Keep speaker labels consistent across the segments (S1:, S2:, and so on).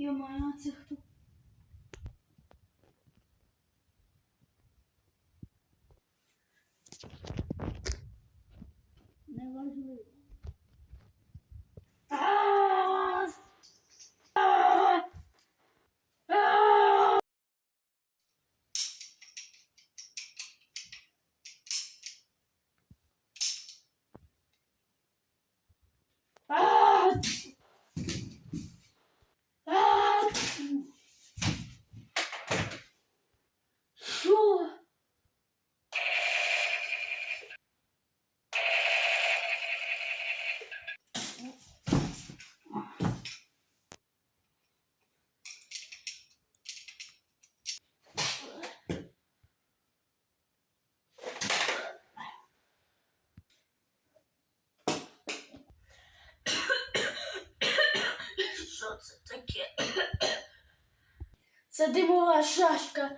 S1: Йо-моя, це хто? Це димова шашка.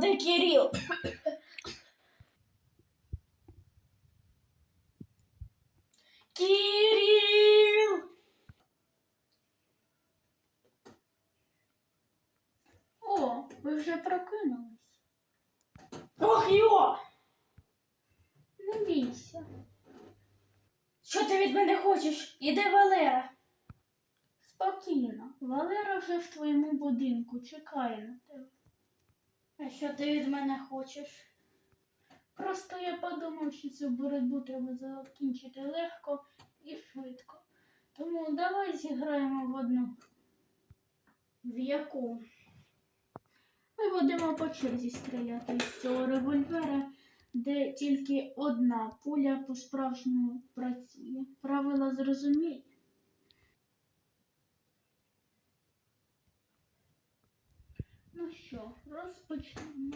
S1: Де Кирил? Кирил! О, ви вже прокинулись. Ох йо! Не бійся. Що ти від мене хочеш? Іде Валера. Спокійно. Валера вже в твоєму будинку чекає на тебе. А що ти від мене хочеш? Просто я подумав, що цю боротьбу треба закінчити легко і швидко. Тому давай зіграємо в одну. В яку? Ми будемо по черзі стріляти з цього револьвера, де тільки одна пуля по-справжньому працює. Правила зрозуміють. Ну що, розпочнемо.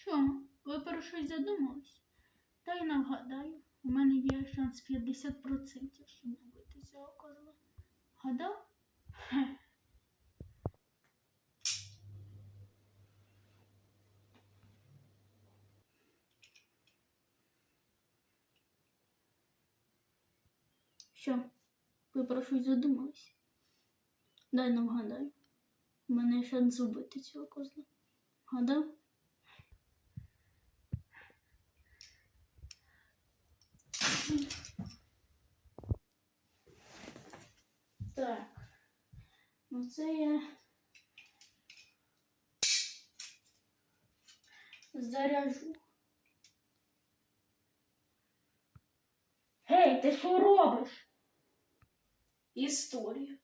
S1: Що, ви про щось задумались? Та й нагадаю, у мене є шанс 50%, щоб набити цього козла. Гадав? Хе. Що, ви про щось задумались? Дай нам гадаю. У мене є шанс вбити цього козла. Гадав? Так. Ну це я заряжу. Гей, ти що робиш? Історія.